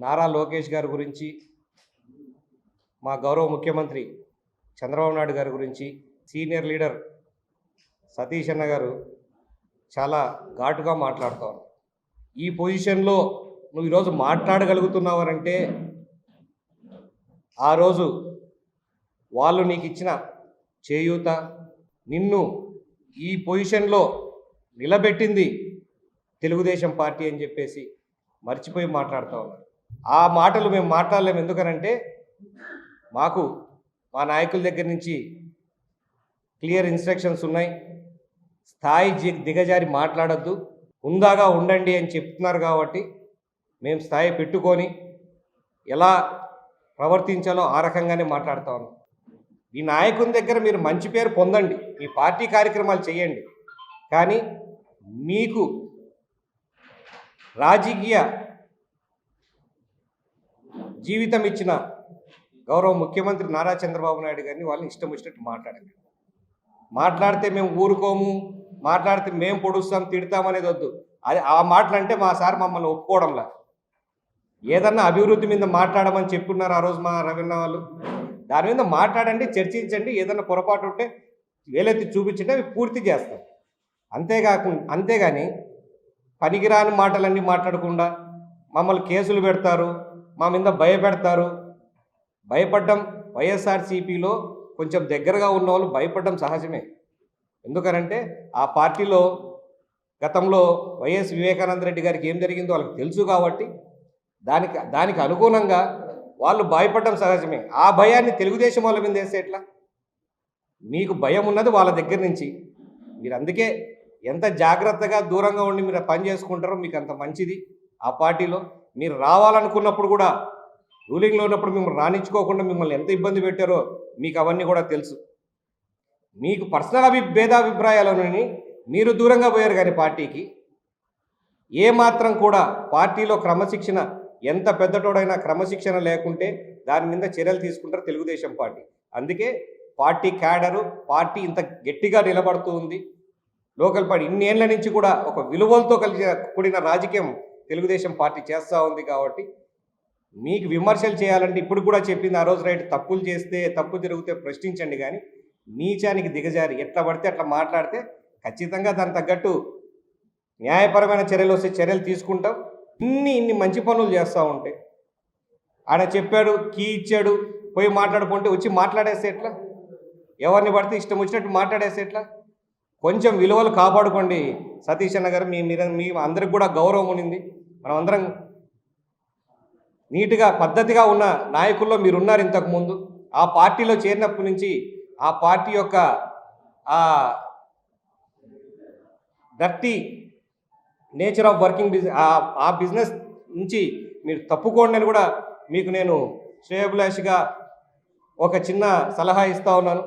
నారా లోకేష్ గారి గురించి మా గౌరవ ముఖ్యమంత్రి చంద్రబాబు నాయుడు గారి గురించి సీనియర్ లీడర్ సతీష్ అన్న గారు చాలా ఘాటుగా మాట్లాడుతారు ఈ పొజిషన్లో నువ్వు ఈరోజు మాట్లాడగలుగుతున్నావనంటే ఆ రోజు వాళ్ళు నీకు ఇచ్చిన చేయూత నిన్ను ఈ పొజిషన్లో నిలబెట్టింది తెలుగుదేశం పార్టీ అని చెప్పేసి మర్చిపోయి మాట్లాడుతూ ఉన్నారు. ఆ మాటలు మేము మాట్లాడలేము ఎందుకనంటే మాకు మా నాయకుల దగ్గర నుంచి క్లియర్ ఇన్స్ట్రక్షన్స్ ఉన్నాయి. స్థాయి దిగజారి మాట్లాడొద్దు. ఉందాగా ఉండండి అని చెప్తున్నారు కాబట్టి మేము స్థాయి పెట్టుకొని ఎలా ప్రవర్తించాలో ఆ రకంగానే మాట్లాడుతా ఉన్నాం. ఈ నాయకుని దగ్గర మీరు మంచి పేరు పొందండి. మీ పార్టీ కార్యక్రమాలు చేయండి. కానీ మీకు రాజకీయ జీవితం ఇచ్చిన గౌరవ ముఖ్యమంత్రి నారా చంద్రబాబు నాయుడు గారిని వాళ్ళని ఇష్టం వచ్చినట్టు మాట్లాడండి. మాట్లాడితే మేము ఊరుకోము మాట్లాడితే మేము పొడుస్తాం తిడతాం అనేది వద్దు. అది ఆ మాటలు అంటే మా సార్ మమ్మల్ని ఒప్పుకోవడంలా. ఏదన్నా అభివృద్ధి మీద మాట్లాడమని చెప్పుకున్నారు ఆ రోజు మా రవీణ వాళ్ళు. దాని మీద మాట్లాడండి చర్చించండి ఏదన్నా పొరపాటు ఉంటే వేలెత్తి చూపించండి అవి పూర్తి చేస్తాం. అంతేకాకుండా అంతేగాని పనికిరాని మాటలన్నీ మాట్లాడకుండా మమ్మల్ని కేసులు పెడతారు మా మీద భయపెడతారు. భయపడ్డం వైఎస్ఆర్సీపీలో కొంచెం దగ్గరగా ఉన్న వాళ్ళు భయపడడం సహజమే. ఎందుకనంటే ఆ పార్టీలో గతంలో వైఎస్ వివేకానంద రెడ్డి గారికి ఏం జరిగిందో వాళ్ళకి తెలుసు కాబట్టి దానికి దానికి అనుగుణంగా వాళ్ళు భయపడడం సహజమే. ఆ భయాన్ని తెలుగుదేశం వాళ్ళ మీద వేస్తే ఎట్లా? మీకు భయం ఉన్నది వాళ్ళ దగ్గర నుంచి. మీరు అందుకే ఎంత జాగ్రత్తగా దూరంగా ఉండి మీరు పని చేసుకుంటారో మీకు అంత మంచిది ఆ పార్టీలో. మీరు రావాలనుకున్నప్పుడు కూడా రూలింగ్లో ఉన్నప్పుడు మిమ్మల్ని రాణించుకోకుండా మిమ్మల్ని ఎంత ఇబ్బంది పెట్టారో మీకు అవన్నీ కూడా తెలుసు. మీకు పర్సనల్ అభి భేదాభిప్రాయాలని మీరు దూరంగా పోయారు కానీ పార్టీకి. ఏ మాత్రం కూడా పార్టీలో క్రమశిక్షణ ఎంత పెద్దటోడైనా క్రమశిక్షణ లేకుంటే దాని మీద చర్యలు తీసుకుంటారు తెలుగుదేశం పార్టీ. అందుకే పార్టీ క్యాడరు పార్టీ ఇంత గట్టిగా నిలబడుతూ ఉంది. లోకల్ పార్టీ ఇన్నేళ్ళ నుంచి కూడా ఒక విలువలతో కలిసి కూడిన రాజకీయం తెలుగుదేశం పార్టీ చేస్తూ ఉంది కాబట్టి మీకు విమర్శలు చేయాలంటే ఇప్పుడు కూడా చెప్పింది ఆ రోజు రైట్ తప్పులు చేస్తే తప్పు జరిగితే ప్రశ్నించండి కానీ నీచానికి దిగజారి ఎట్లా పడితే అట్లా మాట్లాడితే ఖచ్చితంగా దానికి తగ్గట్టు న్యాయపరమైన చర్యలు వస్తే చర్యలు తీసుకుంటాం. ఇన్ని ఇన్ని మంచి పనులు చేస్తూ ఉంటే. ఆడ చెప్పాడు కీ ఇచ్చాడు పోయి మాట్లాడుకుంటే వచ్చి మాట్లాడేస్తే ఎట్లా? ఎవరిని పడితే ఇష్టం వచ్చినట్టు మాట్లాడేస్తే ఎట్లా? కొంచెం విలువలు కాపాడుకోండి. సతీష్ అన్న గారు మీ మీద మీ అందరికి కూడా గౌరవం ఉన్నింది. మనం అందరం నీట్గా పద్ధతిగా ఉన్న నాయకుల్లో మీరున్నారు ఇంతకుముందు ఆ పార్టీలో చేరినప్పటి నుంచి ఆ పార్టీ యొక్క ఆ dirty nature of working business ఆ బిజినెస్ నుంచి మీరు తప్పుకోండి అని కూడా మీకు నేను శ్రేయభిలాషిగా ఒక చిన్న సలహా ఇస్తా ఉన్నాను.